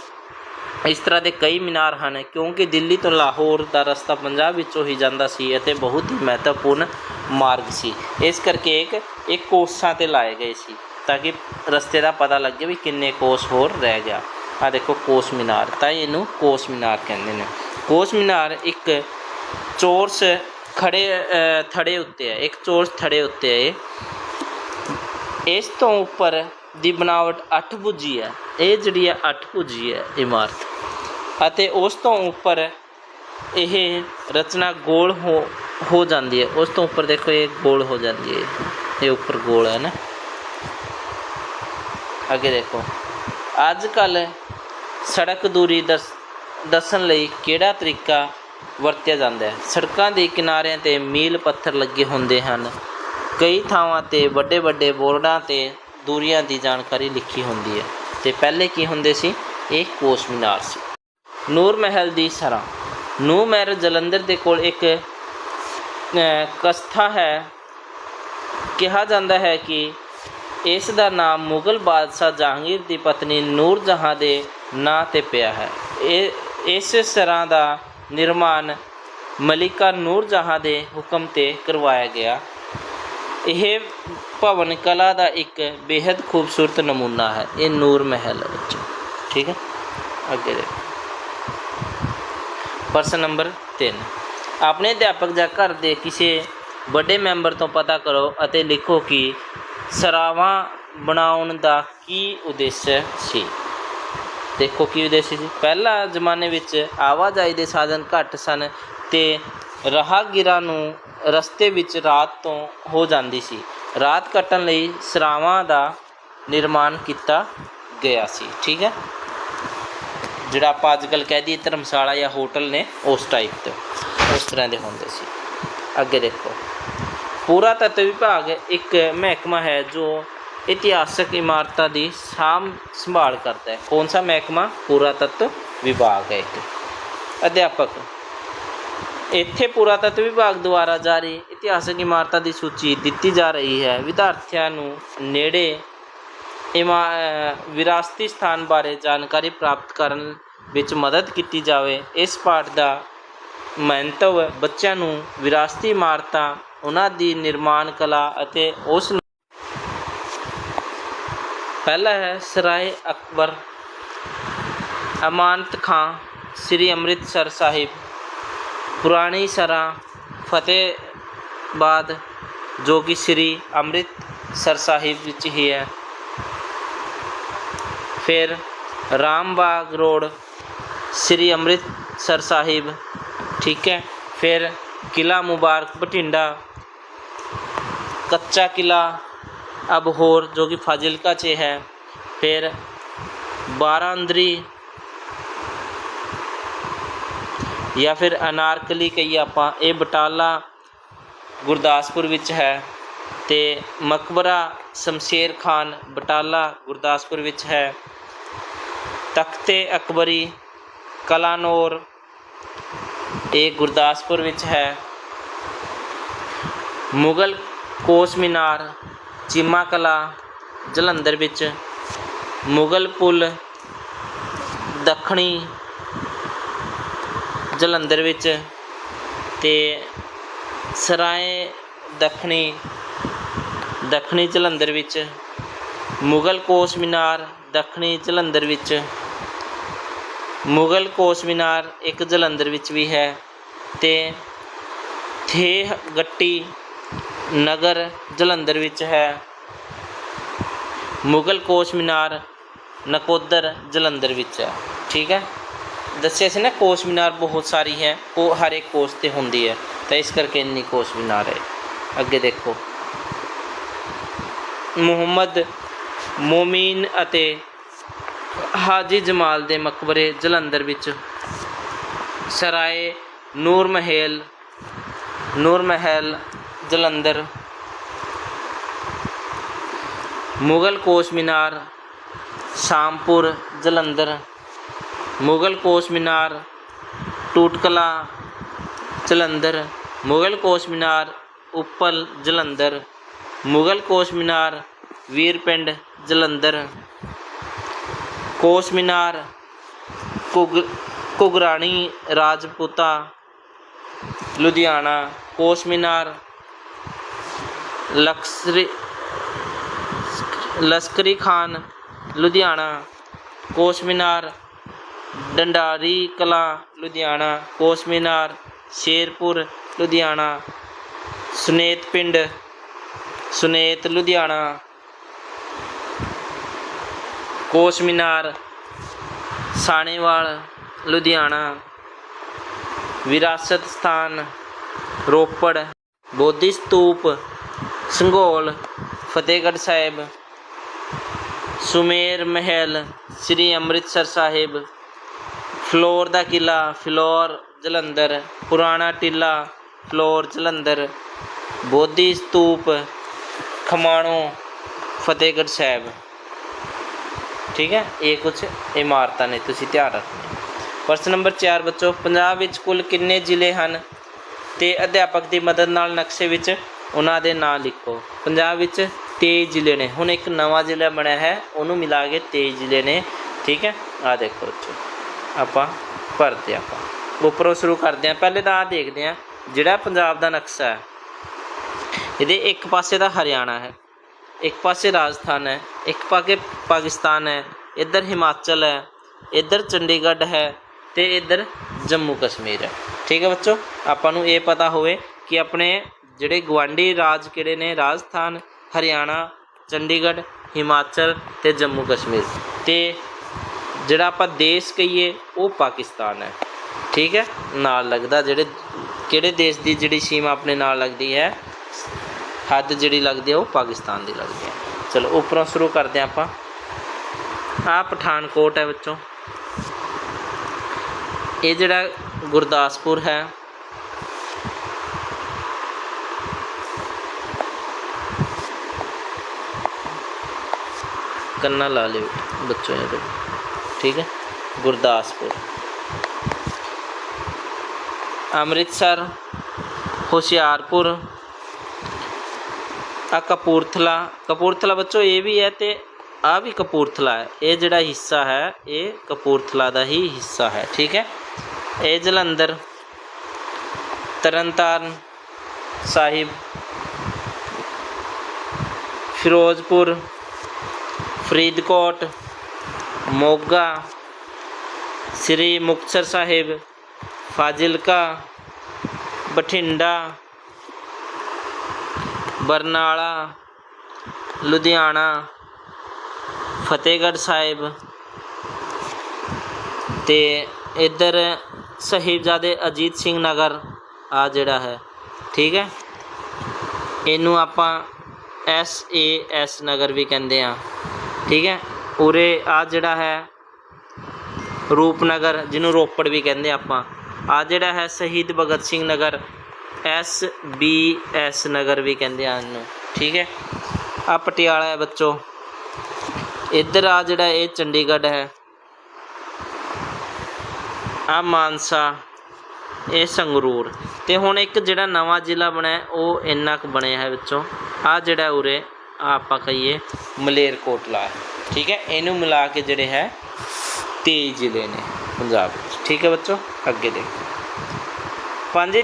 ਇਸ ਤਰ੍ਹਾਂ ਦੇ ਕਈ ਮੀਨਾਰ ਹਨ, ਕਿਉਂਕਿ ਦਿੱਲੀ ਤੋਂ ਲਾਹੌਰ ਦਾ ਰਸਤਾ ਪੰਜਾਬ ਵਿੱਚੋਂ ਹੀ ਜਾਂਦਾ ਸੀ ਅਤੇ ਬਹੁਤ ਹੀ ਮਹੱਤਵਪੂਰਨ ਮਾਰਗ ਸੀ। ਇਸ ਕਰਕੇ ਇੱਕ ਇੱਕ ਕੋਸਾਂ ਤੇ ਲਾਏ ਗਏ ਸੀ, ਤਾਂ ਕਿ ਰਸਤੇ ਦਾ ਪਤਾ ਲੱਗੇ ਵੀ ਕਿੰਨੇ ਕੋਸ ਹੋਰ ਰਹਿ ਗਿਆ। ਆ ਦੇਖੋ ਕੋਸ ਮੀਨਾਰ, ਤਾਂ ਇਹਨੂੰ ਕੋਸ ਮੀਨਾਰ ਕਹਿੰਦੇ ਨੇ। ਕੋਸ ਮੀਨਾਰ ਇੱਕ ਚੋਰਸ ਖੜੇ ਥੜੇ ਉੱਤੇ ਹੈ, ਇੱਕ ਚੋਰਸ ਥੜੇ ਉੱਤੇ ਹੈ ਇਸ ਤੋਂ ਉੱਪਰ ਦੀ ਬਣਾਵਟ ਅੱਠ ਭੁਜੀ ਹੈ। ਇਹ ਜਿਹੜੀ ਹੈ ਅੱਠ ਭੁਜੀ ਹੈ ਇਮਾਰਤ। ਅਤੇ ਉਸ ਤੋਂ ਉੱਪਰ ਇਹ ਰਚਨਾ ਗੋਲ ਹੋ ਹੋ ਜਾਂਦੀ ਹੈ। ਉਸ ਤੋਂ ਉੱਪਰ ਦੇਖੋ, ਇਹ ਗੋਲ ਹੋ ਜਾਂਦੀ ਹੈ। ਇਹ ਉੱਪਰ ਗੋਲ ਹੈ ਨਾ। ਅੱਗੇ ਦੇਖੋ। ਅੱਜ ਕੱਲ ਸੜਕ ਦੂਰੀ ਦੱਸ, ਦੱਸਣ ਲਈ ਕਿਹੜਾ ਤਰੀਕਾ ਵਰਤਿਆ ਜਾਂਦਾ ਹੈ? ਸੜਕਾਂ ਦੇ ਕਿਨਾਰਿਆਂ ਤੇ ਮੀਲ ਪੱਥਰ ਲੱਗੇ ਹੁੰਦੇ ਹਨ। ਕਈ ਥਾਵਾਂ ਤੇ ਵੱਡੇ ਵੱਡੇ ਬੋਰਡਾਂ ਤੇ ਦੂਰੀਆਂ ਦੀ ਜਾਣਕਾਰੀ ਲਿਖੀ ਹੁੰਦੀ ਹੈ। ਤੇ ਪਹਿਲੇ ਕੀ ਹੁੰਦੇ ਸੀ? ਇਹ ਕੋਸ ਮੀਨਾਰ ਸੀ। ਨੂਰ ਮਹਿਲ ਦੀ ਸਰਾਂ। ਨੂਰ ਮਹਿਲ ਜਲੰਧਰ ਦੇ ਕੋਲ ਇੱਕ ਕਸਥਾ ਹੈ। ਕਿਹਾ ਜਾਂਦਾ ਹੈ ਕਿ ਇਸ ਦਾ ਨਾਮ ਮੁਗਲ ਬਾਦਸ਼ਾਹ ਜਹਾਂਗੀਰ ਦੀ ਪਤਨੀ ਨੂਰ ਜਹਾਂ ਦੇ ਨਾਂ ਤੇ ਪਿਆ ਹੈ। ਇਹ, ਇਸ ਸਰਾਂ ਦਾ ਨਿਰਮਾਣ ਮਲਿਕਾ ਨੂਰ ਜਹਾਂ ਦੇ ਹੁਕਮ ਤੇ ਕਰਵਾਇਆ ਗਿਆ। ਇਹ ਭਵਨ ਕਲਾ ਦਾ ਇੱਕ ਬੇहद ਖੂਬਸੂਰਤ ਨਮੂਨਾ ਹੈ, ਇਹ ਨੂਰ ਮਹਿਲ ਵਿੱਚ। ਠੀਕ ਹੈ? ਅੱਗੇ ਦੇਖੋ। ਪ੍ਰਸ਼ਨ ਨੰਬਰ 3 ਆਪਣੇ ਅਧਿਆਪਕ ਜਾਂ ਘਰ ਦੇ ਕਿਸੇ ਵੱਡੇ ਮੈਂਬਰ ਤੋਂ ਪਤਾ ਕਰੋ ਅਤੇ ਲਿਖੋ ਕਿ ਸਰਾਵਾਂ ਬਣਾਉਣ ਦਾ ਕੀ ਉਦੇਸ਼ ਸੀ। ਦੇਖੋ ਕੀ ਉਦੇਸ਼ ਸੀ ਪਹਿਲਾ ਜ਼ਮਾਨੇ ਵਿੱਚ ਆਵਾਜਾਈ ਦੇ ਸਾਧਨ ਘੱਟ ਸਨ ਤੇ ਰਾਹਗੀਰਾਂ ਨੂੰ ਰਸਤੇ ਵਿੱਚ ਰਾਤ ਤੋਂ ਹੋ ਜਾਂਦੀ ਸੀ। ਰਾਤ ਕੱਟਣ ਲਈ ਸਰਾਵਾਂ ਦਾ ਨਿਰਮਾਣ ਕੀਤਾ ਗਿਆ ਸੀ, ਠੀਕ ਹੈ? ਜਿਹੜਾ ਆਪਾਂ ਅੱਜ ਕੱਲ੍ਹ ਕਹਿ ਦਈਏ ਧਰਮਸ਼ਾਲਾ ਜਾਂ ਹੋਟਲ ਨੇ, ਉਸ ਟਾਈਪ ਦੇ ਉਸ ਤਰ੍ਹਾਂ ਦੇ ਹੁੰਦੇ ਸੀ। ਅੱਗੇ ਦੇਖੋ। ਪੂਰਾ ਤੱਤ ਵਿਭਾਗ ਇੱਕ ਮਹਿਕਮਾ ਹੈ ਜੋ ਇਤਿਹਾਸਕ ਇਮਾਰਤਾਂ ਦੀ ਸਾਂਭ ਸੰਭਾਲ ਕਰਦਾ ਹੈ। ਕੌਣ ਸਾ ਮਹਿਕਮਾ? ਪੂਰਾ ਤੱਤ ਵਿਭਾਗ ਹੈ ਇੱਕ। ਅਧਿਆਪਕ। ਇੱਥੇ ਪੁਰਾਤੱਤਵ ਵਿਭਾਗ ਦੁਆਰਾ ਜਾਰੀ ਇਤਿਹਾਸਕ ਇਮਾਰਤਾਂ ਦੀ ਸੂਚੀ ਦਿੱਤੀ ਜਾ ਰਹੀ ਹੈ। ਵਿਦਿਆਰਥੀਆਂ ਨੂੰ ਨੇੜੇ ਇਮਾ ਵਿਰਾਸਤੀ ਸਥਾਨ ਬਾਰੇ ਜਾਣਕਾਰੀ ਪ੍ਰਾਪਤ ਕਰਨ ਵਿੱਚ ਮਦਦ ਕੀਤੀ ਜਾਵੇ। ਇਸ ਪਾਠ ਦਾ ਮੰਤਵ ਬੱਚਿਆਂ ਨੂੰ ਵਿਰਾਸਤੀ ਇਮਾਰਤਾਂ, ਉਹਨਾਂ ਦੀ ਨਿਰਮਾਣ ਕਲਾ ਅਤੇ ਉਸ ਨੂੰ ਪਹਿਲਾ ਹੈ ਸਰਾਏ ਅਕਬਰ ਅਮਾਨਤ ਖਾਂ, ਸ੍ਰੀ ਅੰਮ੍ਰਿਤਸਰ ਸਾਹਿਬ। ਪੁਰਾਣੀ ਸਰਾਂ ਫਤਿਹਬਾਦ ਜੋ ਕਿ ਸ੍ਰੀ ਅੰਮ੍ਰਿਤਸਰ ਸਾਹਿਬ ਵਿੱਚ ਹੀ ਹੈ। ਫਿਰ ਰਾਮਬਾਗ ਰੋਡ ਸ੍ਰੀ ਅੰਮ੍ਰਿਤਸਰ ਸਾਹਿਬ, ਠੀਕ ਹੈ। ਫਿਰ ਕਿਲਾ ਮੁਬਾਰਕ ਬਠਿੰਡਾ, ਕੱਚਾ ਕਿਲਾ ਅਬਹੋਰ ਜੋ ਕਿ ਫਾਜ਼ਿਲਕਾ 'ਚ ਹੈ। ਫਿਰ ਬਾਰਾਂਦਰੀ ਜਾਂ ਫਿਰ ਅਨਾਰਕਲੀ ਕਹੀਏ ਆਪਾਂ, ਇਹ ਬਟਾਲਾ ਗੁਰਦਾਸਪੁਰ ਵਿੱਚ ਹੈ ਤੇ ਮਕਬਰਾ ਸ਼ਮਸ਼ੇਰ ਖਾਨ ਬਟਾਲਾ ਗੁਰਦਾਸਪੁਰ ਵਿੱਚ ਹੈ। ਤਖਤੇ ਅਕਬਰੀ, ਕਲਾਨੌਰ, ਇਹ ਗੁਰਦਾਸਪੁਰ ਵਿੱਚ ਹੈ। ਮੁਗਲ ਕੋਸ ਮੀਨਾਰ, ਚੀਮਾ ਕਲਾ, ਜਲੰਧਰ ਵਿੱਚ, ਮੁਗਲ ਪੁਲ, ਦੱਖਣੀ ਜਲੰਧਰ ਵਿੱਚ ਅਤੇ ਸਰਾਏ ਦੱਖਣੀ ਦੱਖਣੀ ਜਲੰਧਰ ਵਿੱਚ, ਮੁਗਲ ਕੋਸ ਮੀਨਾਰ ਦੱਖਣੀ ਜਲੰਧਰ ਵਿੱਚ, ਮੁਗਲ ਕੋਸ ਮੀਨਾਰ ਇੱਕ ਜਲੰਧਰ ਵਿੱਚ ਵੀ ਹੈ ਤੇ ਥੇ ਗੱਟੀ ਨਗਰ ਜਲੰਧਰ ਵਿੱਚ ਹੈ। ਮੁਗਲ ਕੋਸ ਮੀਨਾਰ ਨਕੋਦਰ ਜਲੰਧਰ ਵਿੱਚ ਹੈ। ਠੀਕ ਹੈ? ਦੱਸਿਆ ਸੀ ਨਾ ਕੋਸ ਮੀਨਾਰ ਬਹੁਤ ਸਾਰੀ ਹੈ ਉਹ ਹਰ ਇੱਕ ਕੋਸ ਤੇ ਹੁੰਦੀ ਹੈ। ਤਾਂ ਇਸ ਕਰਕੇ ਇੰਨੀ ਕੋਸ ਮੀਨਾਰ ਹੈ। ਅੱਗੇ ਦੇਖੋ। ਮੁਹੰਮਦ, ਮੋਮੀਨ ਅਤੇ ਹਾਜੀ ਜਮਾਲ ਦੇ ਮਕਬਰੇ ਜਲੰਧਰ ਵਿੱਚ ਸਰਾਏ ਨੂਰ ਮਹਿਲ ਨੂਰ ਮਹਿਲ ਜਲੰਧਰ। ਮੁਗਲ ਕੋਸ ਮੀਨਾਰ, ਸ਼ਾਮਪੁਰ, ਜਲੰਧਰ। ਮੁਗਲ ਕੋਸ ਮੀਨਾਰ, ਟੂਟਕਲਾ, ਜਲੰਧਰ। ਮੁਗਲ ਕੋਸ ਮੀਨਾਰ, ਉੱਪਲ, ਜਲੰਧਰ। ਮੁਗਲ ਕੋਸ ਮੀਨਾਰ, ਵੀਰਪਿੰਡ, ਜਲੰਧਰ। ਕੋਸ ਮੀਨਾਰ, ਕੁਗ ਕੁਗਰਾਣੀ ਰਾਜਪੂਤਾ, ਲੁਧਿਆਣਾ। ਕੋਸ ਮੀਨਾਰ, ਲਕਸਰੀ, ਲਸਕਰੀ ਖਾਨ, ਲੁਧਿਆਣਾ। ਕੋਸ ਮੀਨਾਰ ਡੰਡਾਰੀ ਕਲਾ ਲੁਧਿਆਣਾ ਕੋਸ ਮੀਨਾਰ ਸ਼ੇਰਪੁਰ ਲੁਧਿਆਣਾ ਸੁਨੇਤ ਪਿੰਡ ਸੁਨੇਤ ਲੁਧਿਆਣਾ ਕੋਸ ਮੀਨਾਰ ਸਾਣੇਵਾਲ ਲੁਧਿਆਣਾ ਵਿਰਾਸਤ ਸਥਾਨ ਰੋਪੜ ਬੋਧੀ ਸਤੂਪ ਸੰਘੋਲ ਫਤਿਹਗੜ੍ਹ ਸਾਹਿਬ ਸੁਮੇਰ ਮਹਿਲ ਸ੍ਰੀ ਅੰਮ੍ਰਿਤਸਰ ਸਾਹਿਬ ਫਲੋਰ ਦਾ ਕਿਲ੍ਹਾ ਫਲੋਰ ਜਲੰਧਰ, ਪੁਰਾਣਾ ਟਿੱਲਾ, ਫਲੋਰ ਜਲੰਧਰ, ਬੋਧੀ ਸਤੂਪ, ਖਮਾਣੋ, ਫਤਿਹਗੜ੍ਹ ਸਾਹਿਬ। ਠੀਕ ਹੈ? ਇਹ ਕੁਝ ਇਮਾਰਤਾਂ ਨੇ, ਤੁਸੀਂ ਧਿਆਨ ਰੱਖਣਾ ਪ੍ਰਸ਼ਨ ਨੰਬਰ 4 ਬੱਚੋ, ਪੰਜਾਬ ਵਿੱਚ ਕੁੱਲ ਕਿੰਨੇ ਜ਼ਿਲ੍ਹੇ ਹਨ? ਤੇ ਅਧਿਆਪਕ ਦੀ ਮਦਦ ਨਾਲ ਨਕਸ਼ੇ ਵਿੱਚ ਉਹਨਾਂ ਦੇ ਨਾਂ ਲਿਖੋ। ਪੰਜਾਬ ਵਿੱਚ 23 ਜ਼ਿਲ੍ਹੇ ਨੇ। ਹੁਣ ਇੱਕ ਨਵਾਂ ਜ਼ਿਲ੍ਹਾ ਬਣਿਆ ਹੈ, ਉਹਨੂੰ ਮਿਲਾ ਕੇ 23 ਜ਼ਿਲ੍ਹੇ ਨੇ। ਠੀਕ ਹੈ? ਆ ਦੇਖੋ ਬੱਚੋ। ਆਪਾਂ ਭਰਦੇ ਆਪਾਂ। ਉੱਪਰੋਂ ਸ਼ੁਰੂ ਕਰਦੇ ਹਾਂ। ਪਹਿਲੇ ਤਾਂ ਆ ਦੇਖਦੇ ਹਾਂ, ਜਿਹੜਾ ਪੰਜਾਬ ਦਾ ਨਕਸ਼ਾ ਹੈ। ਇਹਦੇ ਇੱਕ ਪਾਸੇ ਦਾ ਹਰਿਆਣਾ ਹੈ, ਇੱਕ ਪਾਸੇ ਰਾਜਸਥਾਨ ਹੈ, ਇੱਕ ਪਾਸੇ ਪਾਕਿਸਤਾਨ ਹੈ, ਇੱਧਰ ਹਿਮਾਚਲ ਹੈ, ਇੱਧਰ ਚੰਡੀਗੜ੍ਹ ਹੈ ਤੇ ਇੱਧਰ ਜੰਮੂ ਕਸ਼ਮੀਰ ਹੈ। ਠੀਕ ਹੈ ਬੱਚੋ, ਆਪਾਂ ਨੂੰ ਇਹ ਪਤਾ ਹੋਵੇ ਕਿ ਆਪਣੇ ਜਿਹੜੇ ਗਵਾਂਢੀ ਰਾਜ ਕਿਹੜੇ ਨੇ? ਰਾਜਸਥਾਨ, ਹਰਿਆਣਾ, ਚੰਡੀਗੜ੍ਹ, ਹਿਮਾਚਲ ਤੇ ਜੰਮੂ ਕਸ਼ਮੀਰ। ਤੇ ਜਿਹੜਾ ਆਪਾਂ ਦੇਸ਼ ਕਹੀਏ, ਉਹ ਪਾਕਿਸਤਾਨ ਹੈ। ਠੀਕ ਹੈ? ਨਾਲ ਲੱਗਦਾ ਜਿਹੜੇ, ਕਿਹੜੇ ਦੇਸ਼ ਦੀ ਜਿਹੜੀ ਸੀਮਾ ਆਪਣੇ ਨਾਲ ਲੱਗਦੀ ਹੈ? ਹੱਦ ਜਿਹੜੀ ਲੱਗਦੀ ਹੈ, ਉਹ ਪਾਕਿਸਤਾਨ ਦੀ ਲੱਗਦੀ ਹੈ। ਚਲੋ, ਉੱਪਰੋਂ ਸ਼ੁਰੂ ਕਰਦੇ ਹਾਂ ਆਪਾਂ। ਆ ਪਠਾਨਕੋਟ ਹੈ ਵਿੱਚੋਂ। ਇਹ ਜਿਹੜਾ ਗੁਰਦਾਸਪੁਰ ਹੈ। ਕੰਨਾ ਲਾ ਲਿਓ ਬੱਚੋਂ ਇਹਦੇ ਠੀਕ ਹੈ ਗੁਰਦਾਸਪੁਰ ਅੰਮ੍ਰਿਤਸਰ ਹੁਸ਼ਿਆਰਪੁਰ ਆ ਕਪੂਰਥਲਾ ਕਪੂਰਥਲਾ ਬੱਚੋ ਇਹ ਵੀ ਹੈ ਤੇ ਆ ਵੀ ਕਪੂਰਥਲਾ ਹੈ ਇਹ ਜਿਹੜਾ ਹਿੱਸਾ ਹੈ ਇਹ ਕਪੂਰਥਲਾ ਦਾ ਹੀ ਹਿੱਸਾ ਹੈ ਠੀਕ ਹੈ ਇਹ ਜਲੰਧਰ ਤਰਨਤਾਰਨ ਸਾਹਿਬ ਫਿਰੋਜ਼ਪੁਰ ਫਰੀਦਕੋਟ ਮੋਗਾ, ਸ੍ਰੀ ਮੁਕਤਸਰ ਸਾਹਿਬ, ਫਾਜ਼ਿਲਕਾ, ਬਠਿੰਡਾ, ਬਰਨਾਲਾ, ਲੁਧਿਆਣਾ, ਫਤਿਹਗੜ੍ਹ ਸਾਹਿਬ ਤੇ ਇੱਧਰ ਸਾਹਿਬਜ਼ਾਦੇ ਅਜੀਤ ਸਿੰਘ ਨਗਰ ਆ ਜਿਹੜਾ ਹੈ, ਠੀਕ ਹੈ? ਇਹਨੂੰ ਆਪਾਂ ਐਸ ਏ ਐਸ ਨਗਰ ਵੀ ਕਹਿੰਦੇ ਆ ਠੀਕ ਹੈ? ਉਰੇ ਆ ਜਿਹੜਾ ਹੈ ਰੂਪਨਗਰ, ਜਿਹਨੂੰ ਰੋਪੜ ਵੀ ਕਹਿੰਦੇ ਆਪਾਂ ਆ ਜਿਹੜਾ ਹੈ Shaheed Bhagat Singh Nagar, S B S Nagar ਵੀ ਕਹਿੰਦੇ ਆ ਇਹਨੂੰ, ਠੀਕ ਹੈ? ਆ ਪਟਿਆਲਾ ਹੈ ਬੱਚੋ। ਇੱਧਰ ਆ ਜਿਹੜਾ ਇਹ ਚੰਡੀਗੜ੍ਹ ਹੈ ਆ ਮਾਨਸਾ, ਇਹ ਸੰਗਰੂਰ, ਤੇ ਹੁਣ ਇੱਕ ਜਿਹੜਾ ਨਵਾਂ ਜ਼ਿਲ੍ਹਾ ਬਣਿਆ, ਉਹ ਇੰਨਾ ਕੁ ਬਣਿਆ ਹੈ ਵਿੱਚੋਂ ਆ ਜਿਹੜਾ ਉਰੇ ਆਪਾਂ ਕਹੀਏ ਮਲੇਰਕੋਟਲਾ ਹੈ ਠੀਕ ਹੈ? ਇਹਨੂੰ ਮਿਲਾ ਕੇ ਜਿਹੜੇ ਹੈ 23 ਜ਼ਿਲ੍ਹੇ ਨੇ ਪੰਜਾਬ ਵਿੱਚ। ਠੀਕ ਹੈ ਬੱਚੋ? ਅੱਗੇ ਦੇਖੋ। ਪੰਜ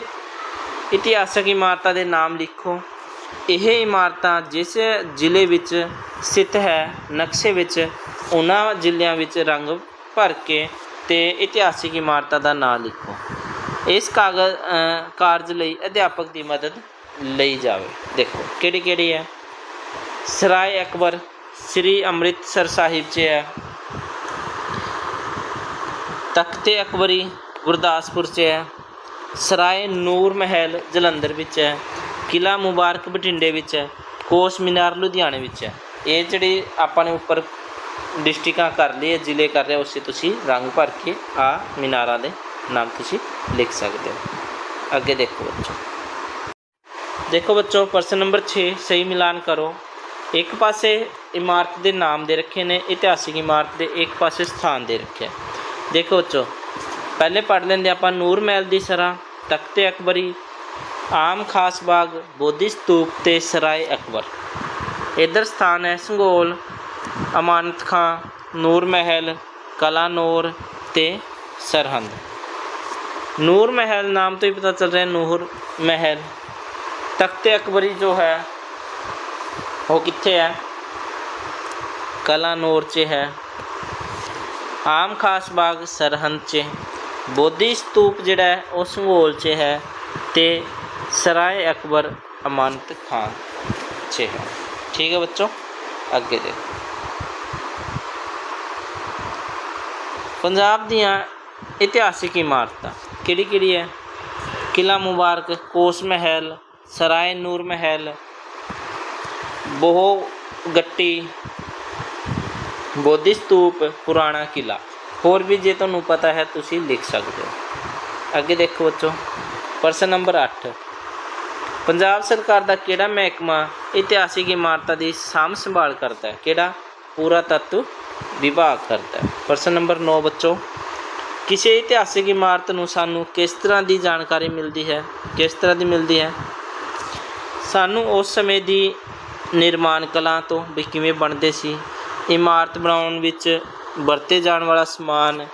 ਇਤਿਹਾਸਕ ਇਮਾਰਤਾਂ ਦੇ ਨਾਮ ਲਿਖੋ। ਇਹ ਇਮਾਰਤਾਂ ਜਿਸ ਜ਼ਿਲ੍ਹੇ ਵਿੱਚ ਸਥਿਤ ਹੈ, ਨਕਸ਼ੇ ਵਿੱਚ, ਉਹਨਾਂ ਜ਼ਿਲ੍ਹਿਆਂ ਵਿੱਚ ਰੰਗ ਭਰ ਕੇ ਤੇ ਇਤਿਹਾਸਿਕ ਇਮਾਰਤਾਂ ਦਾ ਨਾਮ ਲਿਖੋ। ਇਸ ਕਾਗਜ਼ ਕਾਰਜ ਲਈ ਅਧਿਆਪਕ ਦੀ ਮਦਦ ਲਈ ਜਾਵੇ। ਦੇਖੋ ਕਿਹੜੀ ਕਿਹੜੀ ਹੈ? ਸਰਾਏ ਅਕਬਰ ਸ੍ਰੀ ਅੰਮ੍ਰਿਤਸਰ ਸਾਹਿਬ 'ਚ ਹੈ। ਤਖਤੇ ਅਕਬਰੀ ਗੁਰਦਾਸਪੁਰ 'ਚ ਹੈ। ਸਰਾਏ ਨੂਰ ਮਹਿਲ ਜਲੰਧਰ ਵਿੱਚ ਹੈ। ਕਿਲਾ ਮੁਬਾਰਕ ਬਠਿੰਡੇ ਵਿੱਚ ਹੈ। ਕੋਸ ਮੀਨਾਰ ਲੁਧਿਆਣੇ ਵਿੱਚ ਹੈ। ਇਹ ਜਿਹੜੇ ਆਪਾਂ ਨੇ ਉੱਪਰ ਡਿਸਟ੍ਰਿਕਾਂ ਕਰ ਲਈ ਜ਼ਿਲ੍ਹੇ ਕਰ ਰਹੇ ਉਸੇ ਤੁਸੀਂ ਰੰਗ ਭਰ ਕੇ ਆ ਮੀਨਾਰਾਂ ਦੇ ਨਾਮ ਤੁਸੀਂ ਲਿਖ ਸਕਦੇ ਹੋ। ਅੱਗੇ ਦੇਖੋ ਬੱਚੋ। ਦੇਖੋ ਬੱਚੋ, ਪ੍ਰਸ਼ਨ ਨੰਬਰ 6 ਸਹੀ ਮਿਲਾਨ ਕਰੋ। ਇੱਕ ਪਾਸੇ ਇਮਾਰਤ ਦੇ ਨਾਮ ਦੇ ਰੱਖੇ ਨੇ, ਇਤਿਹਾਸਿਕ ਇਮਾਰਤ ਦੇ ਇੱਕ ਪਾਸੇ ਸਥਾਨ ਦੇ ਰੱਖਿਆ ਦੇਖੋ ਬੱਚੋ, ਪਹਿਲੇ ਪੜ੍ਹ ਲੈਂਦੇ ਆਪਾਂ ਨੂਰ ਮਹਿਲ ਦੀ ਸਰਾਂ, ਤਖਤੇ ਅਕਬਰੀ, ਆਮ ਖਾਸ ਬਾਗ, ਬੋਧੀ ਸਤੂਪ ਤੇ ਸਰਾਏ ਅਕਬਰ। ਇੱਧਰ ਸਥਾਨ ਹੈ ਸੰਗੋਲ, ਅਮਾਨਤ ਖਾਂ, ਨੂਰ ਮਹਿਲ, ਕਲਾਨੌਰ ਤੇ ਸਰਹੰਦ। ਨੂਰ ਮਹਿਲ ਨਾਮ ਤੋਂ ਹੀ ਪਤਾ ਚੱਲ ਰਿਹਾ ਨੂਰ ਮਹਿਲ। ਤਖਤ ਅਕਬਰੀ ਜੋ ਹੈ ਉਹ ਕਿੱਥੇ ਹੈ? ਕਲਾਨੌਰ 'ਚ ਹੈ। ਆਮ ਖਾਸ ਬਾਗ ਸਰਹੰਦ 'ਚ। ਬੋਧੀ ਸਤੂਪ ਜਿਹੜਾ ਹੈ, ਉਹ ਸੰਘੋਲ 'ਚ ਹੈ ਤੇ ਸਰਾਏ ਅਕਬਰ ਅਮਾਨਤ ਖਾਨ 'ਚ ਹੈ। ਠੀਕ ਹੈ ਬੱਚੋ, ਅੱਗੇ ਦੇਖੋ। ਪੰਜਾਬ ਦੀਆਂ ਇਤਿਹਾਸਿਕ ਇਮਾਰਤਾਂ ਕਿਹੜੀ ਕਿਹੜੀ ਹੈ? ਕਿਲਾ ਮੁਬਾਰਕ, ਕੋਸ ਮਹਿਲ, ਸਰਾਏ ਨੂਰ ਮਹਿਲ ਬੋਹ ਗੱਟੀ, ਬੋਧੀ ਸਤੂਪ, ਪੁਰਾਣਾ ਕਿਲਾ। ਹੋਰ ਵੀ ਜੇ ਤੁਹਾਨੂੰ ਪਤਾ ਹੈ, ਤੁਸੀਂ ਲਿਖ ਸਕਦੇ ਹੋ। ਅੱਗੇ ਦੇਖੋ ਬੱਚੋ, ਪ੍ਰਸ਼ਨ ਨੰਬਰ 8 ਪੰਜਾਬ ਸਰਕਾਰ ਦਾ ਕਿਹੜਾ ਮਹਿਕਮਾ ਇਤਿਹਾਸਿਕ ਇਮਾਰਤਾਂ ਦੀ ਸਾਂਭ ਸੰਭਾਲ ਕਰਦਾ ਹੈ? ਕਿਹੜਾ? ਪੂਰਾ ਤੱਤ ਵਿਭਾਗ ਕਰਦਾ ਹੈ। ਪ੍ਰਸ਼ਨ ਨੰਬਰ 9 ਬੱਚੋ, ਕਿਸੇ ਇਤਿਹਾਸਿਕ ਇਮਾਰਤ ਨੂੰ ਸਾਨੂੰ ਕਿਸ ਤਰ੍ਹਾਂ ਦੀ ਜਾਣਕਾਰੀ ਮਿਲਦੀ ਹੈ? ਕਿਸ ਤਰ੍ਹਾਂ ਦੀ ਮਿਲਦੀ ਹੈ? ਸਾਨੂੰ ਉਸ ਸਮੇਂ ਦੀ ਨਿਰਮਾਣ ਕਲਾ ਤੋਂ ਵੀ ਕਿਵੇਂ ਬਣਦੇ ਸੀ? ਇਮਾਰਤ ਬਣਾਉਣ ਵਿੱਚ ਵਰਤੇ ਜਾਣ ਵਾਲਾ ਸਮਾਨ,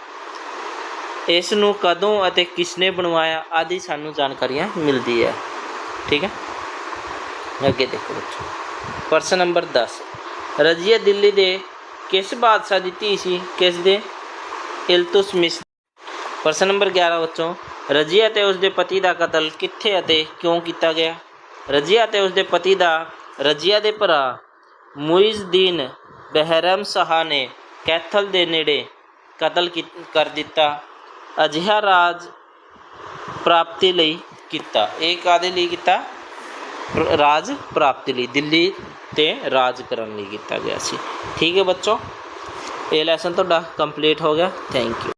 ਇਸ ਨੂੰ ਕਦੋਂ ਅਤੇ ਕਿਸਨੇ ਬਣਵਾਇਆ ਆਦਿ ਸਾਨੂੰ ਜਾਣਕਾਰੀਆਂ ਮਿਲਦੀ ਹੈ। ਠੀਕ ਹੈ? ਅੱਗੇ ਦੇਖੋ ਬੱਚੋ। ਪ੍ਰਸ਼ਨ ਨੰਬਰ 10 ਰਜ਼ੀਆ ਦਿੱਲੀ ਦੇ ਕਿਸ ਬਾਦਸ਼ਾਹ ਦੀ ਧੀ ਸੀ? ਕਿਸ ਦੇ? ਇਲਤੁਸਮਿਸ ਪ੍ਰਸ਼ਨ ਨੰਬਰ 11 ਬੱਚੋ। ਰਜ਼ੀਆ ਤੇ ਉਸ ਦੇ ਪਤੀ ਦਾ ਕਤਲ ਕਿੱਥੇ ਅਤੇ ਕਿਉਂ ਕੀਤਾ ਗਿਆ? ਰਜ਼ੀਆ ਤੇ ਉਸ ਦੇ ਪਤੀ ਦਾ ਰਜ਼ੀਆ ਦੇ ਭਰਾ ਮੁਇਜ਼ਦੀਨ ਬਹਿਰਮ ਸ਼ਾਹ ਨੇ ਕੈਥਲ ਦੇ ਨੇੜੇ ਕਤਲ ਕੀ- ਕਰ ਦਿੱਤਾ, ਅਜਿਹਾ ਰਾਜ ਪ੍ਰਾਪਤੀ ਲਈ ਕੀਤਾ। ਇਹ ਕਾਦੇ ਲਈ ਕੀਤਾ? ਰਾਜ ਪ੍ਰਾਪਤੀ ਲਈ, ਦਿੱਲੀ ਤੇ ਰਾਜ ਕਰਨ ਲਈ ਕੀਤਾ ਗਿਆ ਸੀ। ਠੀਕ ਹੈ ਬੱਚੋ, ਇਹ ਲੈਸਨ ਤੁਹਾਡਾ ਕੰਪਲੀਟ ਹੋ ਗਿਆ। Thank you